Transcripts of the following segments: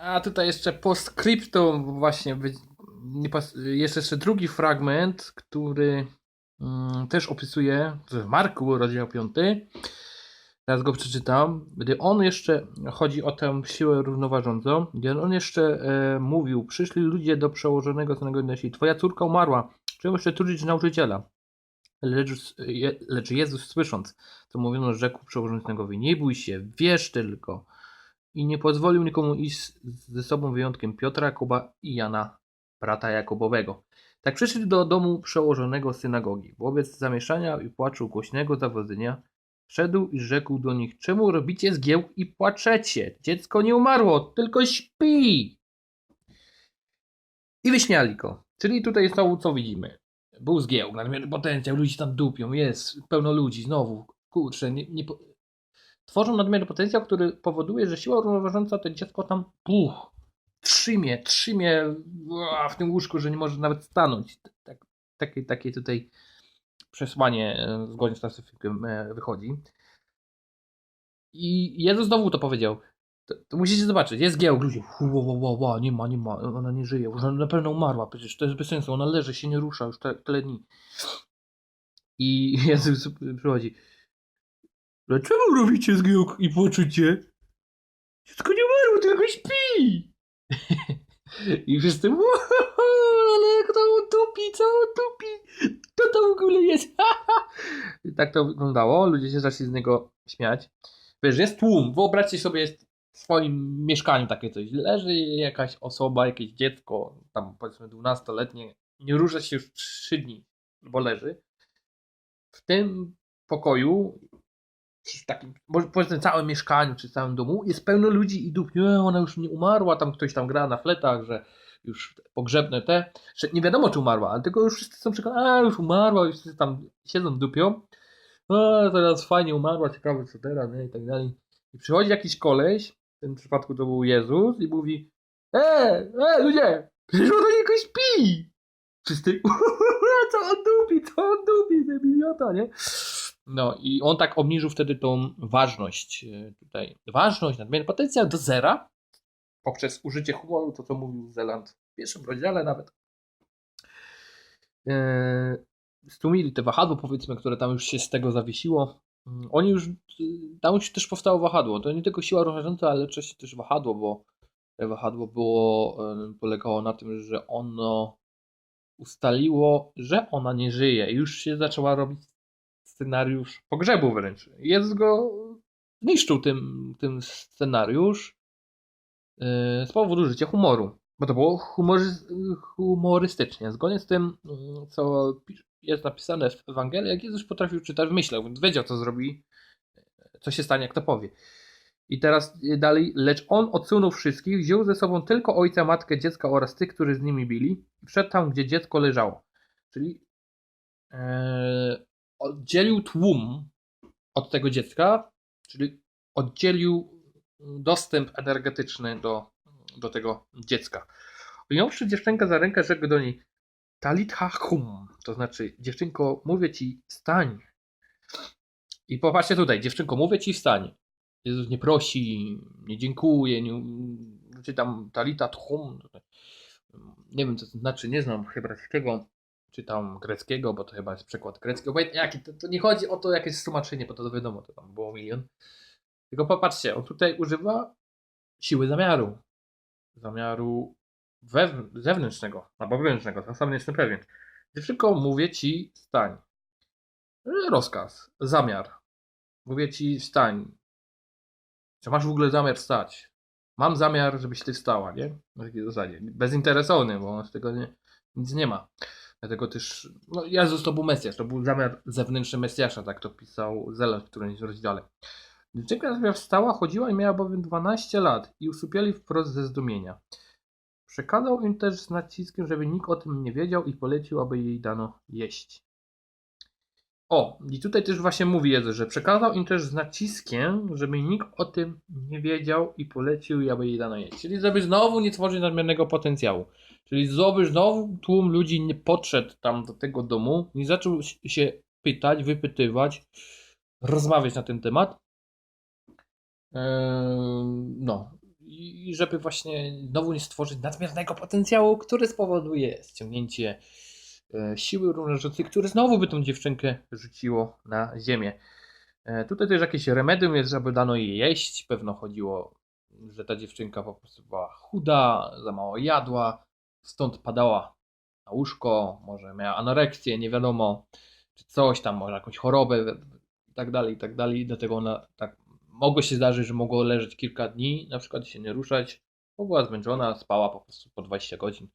A tutaj jeszcze postscriptum właśnie, jest jeszcze drugi fragment, który mm, też opisuje, jest Marku, rozdział 5. Teraz go przeczytam. Gdy on jeszcze, chodzi o tę siłę równoważącą, gdy on jeszcze e, mówił, przyszli ludzie do przełożonego synagogi nasi, twoja córka umarła, czemu jeszcze trudzić nauczyciela? Lecz, je, lecz Jezus słysząc, co mówiono, rzekł przełożony synagogi, nie bój się, wierz tylko. I nie pozwolił nikomu iść ze sobą wyjątkiem Piotra, Jakuba i Jana, brata Jakobowego. Tak przyszli do domu przełożonego synagogi. Wobec zamieszania i płaczu głośnego zawodzenia wszedł i rzekł do nich, czemu robicie zgiełk i płaczecie? Dziecko nie umarło, tylko śpi. I wyśmiali go. Czyli tutaj znowu co widzimy? Był zgiełk, nadmierny potencjał, ludzie tam dupią, jest pełno ludzi, znowu, kurczę, nie, nie, tworzą nadmierny potencjał, który powoduje, że siła równoważąca to dziecko tam puch, trzymie, trzymie w tym łóżku, że nie może nawet stanąć. Tak, takie, takie tutaj przesłanie zgodnie z klasyfikiem e, wychodzi. I Jezus znowu to powiedział. To, to musicie zobaczyć, jest giełk, ludzie, ła, ła, ła, nie ma, nie ma, ona nie żyje, ona na pewno umarła, przecież to jest bez sensu, ona leży, się nie rusza już tyle dni. I Jezus przychodzi, Dlaczego robicie zgiełk i płaczecie? Dziecko nie umarło, tylko śpi! I wszyscy "Wow, ale kto utupi, co utupi? Kto to w ogóle jest? I tak to wyglądało, ludzie się zaczęli z niego śmiać. Wiesz, jest tłum, wyobraźcie sobie, jest w swoim mieszkaniu takie coś. Leży jakaś osoba, jakieś dziecko, tam powiedzmy 12-letnie, nie rusza się już 3 dni, bo leży. W tym pokoju w takim, może powiedzmy całym mieszkaniu, czy całym domu, jest pełno ludzi i dup, nie, ona już nie umarła, tam ktoś tam gra na fletach, że już pogrzebne te, że nie wiadomo czy umarła, ale tylko już wszyscy są przekonani, a już umarła, już wszyscy tam siedzą dupią, a teraz fajnie umarła, ciekawe co teraz, nie, i tak dalej. I przychodzi jakiś koleś, w tym przypadku to był Jezus i mówi, e, e, ludzie, przecież ona tylko śpi! Wszyscy, co on dupi, co on dupi, ten idiota, nie? No i on tak obniżył wtedy tą ważność e, tutaj. Ważność, nadmierny potencjał do zera poprzez użycie humoru, to co mówił Zeland w pierwszym rozdziale nawet. Eee, Stłumili te wahadło, powiedzmy, które tam już się z tego zawiesiło. Mm, Oni już, y, tam już też powstało wahadło. To nie tylko siła równoważąca, ale wcześniej też wahadło, bo wahadło było, e, polegało na tym, że ono ustaliło, że ona nie żyje. Już się zaczęła robić scenariusz pogrzebu wręcz. Jezus go zniszczył tym, tym scenariusz yy, z powodu życia humoru. Bo to było humory, humorystycznie. Zgodnie z tym, yy, co jest napisane w Ewangelii, jak Jezus potrafił czytać w myślach, więc wiedział, co zrobi, yy, co się stanie, jak to powie. I teraz dalej, lecz on odsunął wszystkich, wziął ze sobą tylko ojca, matkę, dziecka oraz tych, którzy z nimi byli, i wszedł tam, gdzie dziecko leżało. Czyli e, oddzielił tłum od tego dziecka, czyli oddzielił dostęp energetyczny do, do tego dziecka. Ująwszy dziewczynkę za rękę, rzekł do niej Talitha hum, to znaczy dziewczynko, mówię ci, wstań. I popatrzcie tutaj, dziewczynko, mówię ci, wstań. Jezus nie prosi, nie dziękuję, nie, czy tam talita hum. Nie wiem, co to znaczy, nie znam hebrajskiego, czy tam greckiego, bo to chyba jest przekład grecki. Jaki, to, to nie chodzi o to, jakie jest tłumaczenie, bo to wiadomo, to tam było milion. Tylko popatrzcie, on tutaj używa siły zamiaru. Zamiaru zewnętrznego, albo wewnętrznego, to sam nie jestem pewien. Dziewczynko, mówię ci, stań. Rozkaz, zamiar. Mówię ci, wstań. Czy masz w ogóle zamiar wstać? Mam zamiar, żebyś ty wstała, nie? Na takiej zasadzie. Bezinteresowny, bo on z tego nie, nic nie ma. Dlatego też, no Jezus to był Mesjasz, to był zamiar zewnętrzny Mesjasza, tak to pisał Zeland w którymś rozdziale. Dziewczynka natomiast wstała, chodziła i miała bowiem 12 lat i usypiali wprost ze zdumienia. Przekazał im też z naciskiem, żeby nikt o tym nie wiedział i polecił, aby jej dano jeść. O, i tutaj też właśnie mówi Jezus, że przekazał im też z naciskiem, żeby nikt o tym nie wiedział i polecił, aby jej dano jeść. Czyli żeby znowu nie tworzyć nadmiernego potencjału. Czyli żeby znowu tłum ludzi nie podszedł tam do tego domu, nie zaczął się pytać, wypytywać, rozmawiać na ten temat. Eee, No. i żeby właśnie znowu nie stworzyć nadmiernego potencjału, który spowoduje ściągnięcie siły równorzędnej, które znowu by tą dziewczynkę rzuciło na ziemię. E, Tutaj też jakieś remedium jest, żeby dano jej jeść. Pewno chodziło, że ta dziewczynka po prostu była chuda, za mało jadła, stąd padała na łóżko, może miała anoreksję, nie wiadomo, czy coś tam, może jakąś chorobę i tak dalej, i tak dalej. Dlatego ona tak mogło się zdarzyć, że mogło leżeć kilka dni, na przykład się nie ruszać, była zmęczona, spała po prostu po 20 godzin.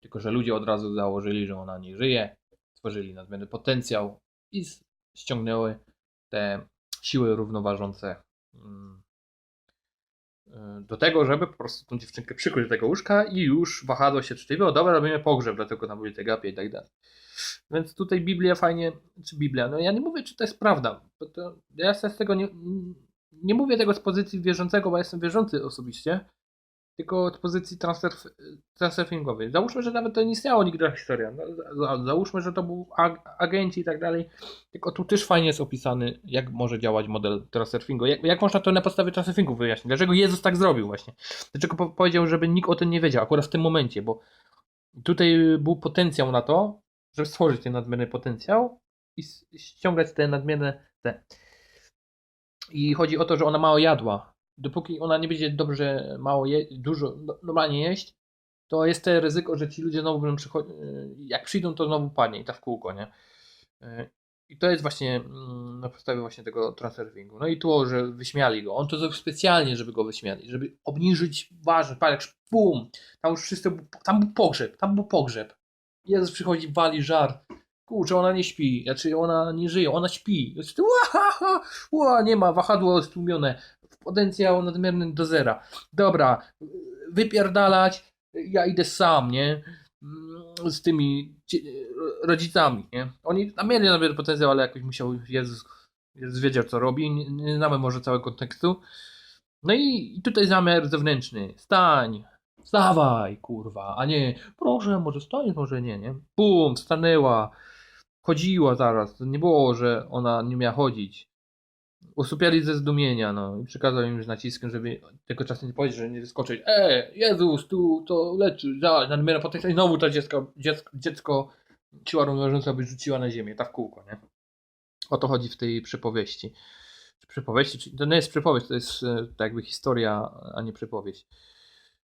Tylko, że ludzie od razu założyli, że ona nie żyje, stworzyli nadmierny potencjał i ściągnęły te siły równoważące mm, y, do tego, żeby po prostu tą dziewczynkę przykryć do tego łóżka i już wahadło się czciwe, dobra, robimy pogrzeb, dlatego tam byli te gapie i tak dalej. Więc tutaj Biblia fajnie, czy Biblia, no ja nie mówię, czy to jest prawda, ja z tego nie, nie mówię tego z pozycji wierzącego, bo ja jestem wierzący osobiście, tylko z pozycji transfer, transferfingowej. Załóżmy, że nawet to nie istniało nigdy historia. No, za- Załóżmy, że to był ag- agenci i tak dalej. Tylko tu też fajnie jest opisany, jak może działać model transurfingu. Jak, jak można to na podstawie transurfingu wyjaśnić? Dlaczego Jezus tak zrobił właśnie? Dlaczego po- powiedział, żeby nikt o tym nie wiedział, akurat w tym momencie? Bo tutaj był potencjał na to, żeby stworzyć ten nadmierny potencjał i ściągać te nadmierne te. I chodzi o to, że ona mało jadła. Dopóki ona nie będzie dobrze mało je, dużo no- normalnie jeść, to jest to ryzyko, że ci ludzie znowu będą przychodzić. Jak przyjdą, to znowu padnie i ta w kółko, nie? Yy, I to jest właśnie mm, na podstawie właśnie tego transurfingu. No i to, że wyśmiali go. On to zrobił specjalnie, żeby go wyśmiali, żeby obniżyć ważność. Jak bum! Tam już wszyscy, tam był pogrzeb, tam był pogrzeb. Jezus przychodzi, wali żar. Kurczę, ona nie śpi, znaczy ona nie żyje, ona śpi. Znaczy, ła, ła, nie ma, wahadło stłumione, potencjał nadmierny do zera. Dobra, wypierdalać, ja idę sam, nie? Mm, Z tymi rodzicami, nie? Oni tam mieli nadmierny potencjał, ale jakoś musiał Jezus, Jezus wiedział co robi, nie, nie znamy może całego kontekstu. No i, tutaj zamiar zewnętrzny. Stań, wstawaj, kurwa, a nie, proszę, może staniesz, może nie, nie? Bum, stanęła, chodziła zaraz. To nie było, że ona nie miała chodzić. Usypiali ze zdumienia, no i przekazał im już naciskiem, żeby tego czasu nie powiedzieć, że nie wyskoczyć. E, Jezus, tu to leczy, za, nadmierna potencjał. I znowu to dziecko, dziecko, dziecko siła równoważąca by rzuciła na ziemię, ta w kółko, nie? O to chodzi w tej przypowieści. Przypowieści, czy, to nie jest przypowieść, to jest e, tak jakby historia, a nie przypowieść.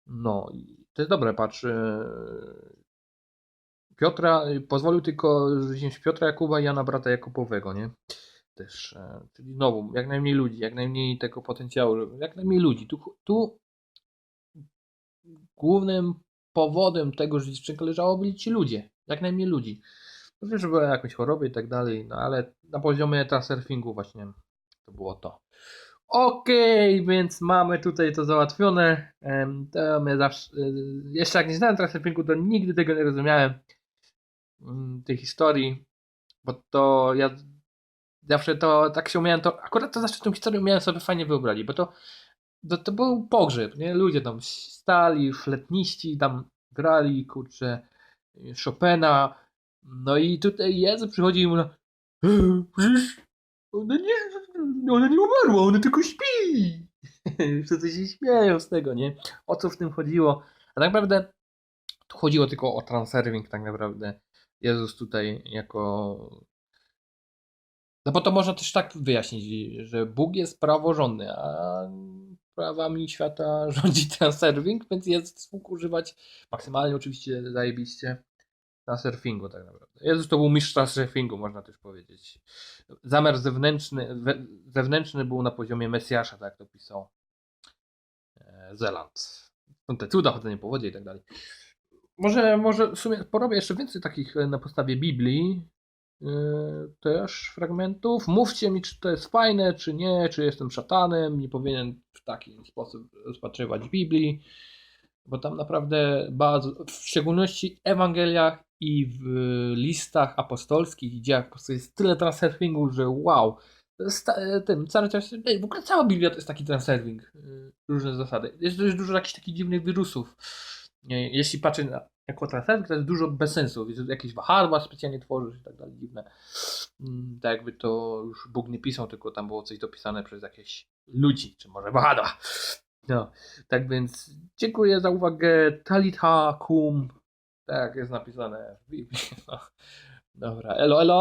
No, to jest dobre, patrz. E, Piotra, pozwolił tylko wziąć Piotra Jakuba i Jana brata Jakubowego, nie? Też, e, czyli znowu, jak najmniej ludzi, jak najmniej tego potencjału, jak najmniej ludzi. Tu, tu głównym powodem tego, że dziewczynka leżała, byli ci ludzie, jak najmniej ludzi. Może, że były jakieś choroby i tak dalej, no ale na poziomie transurfingu właśnie to było to. Okej, więc mamy tutaj to załatwione. To mnie zawsze, y, jeszcze jak nie znałem transurfingu, to nigdy tego nie rozumiałem tej historii, bo to ja zawsze to tak się umiałem, to akurat to zawsze tą historię umiałem sobie fajnie wyobrazić, bo to, to, to był pogrzeb, nie? Ludzie tam stali, fletniści tam grali, kurczę, Chopina, no i tutaj Jezu przychodzi i mówi, "E, przecież ona nie, ona nie umarła, ona tylko śpi. Wszyscy się śmieją z tego, nie? O co w tym chodziło? A tak naprawdę tu chodziło tylko o transerving tak naprawdę. Jezus tutaj jako... No bo to można też tak wyjaśnić, że Bóg jest praworządny, a prawami świata rządzi transerving, więc Jezus mógł używać maksymalnie oczywiście zajebiście transurfingu tak naprawdę. Jezus to był mistrz transurfingu, można też powiedzieć. Zamiar zewnętrzny, we, zewnętrzny był na poziomie Mesjasza, tak to pisał e, Zeland. Są te cuda, chodzenie po wodzie i tak dalej. Może, może w sumie porobię jeszcze więcej takich e, na podstawie Biblii e, też fragmentów. Mówcie mi, czy to jest fajne, czy nie, czy jestem szatanem, nie powinien w taki sposób rozpatrywać Biblii, bo tam naprawdę bardzo, w szczególności w Ewangeliach i w listach apostolskich i dziełach apostolskich jest tyle transurfingu, że wow. Sta, tym, cały w ogóle cała Biblia to jest taki transurfing, różne zasady. Jest też dużo jakichś takich dziwnych wirusów. Jeśli patrzę na, jako transurfing, to jest dużo bez sensu. Jakieś wahadła specjalnie tworzysz i tak dalej, dziwne. Mm, Tak jakby to już Bóg nie pisał, tylko tam było coś dopisane przez jakieś ludzi, czy może wahadła. No, tak więc dziękuję za uwagę. Talitha kum. Tak jest napisane. Dobra, elo, elo.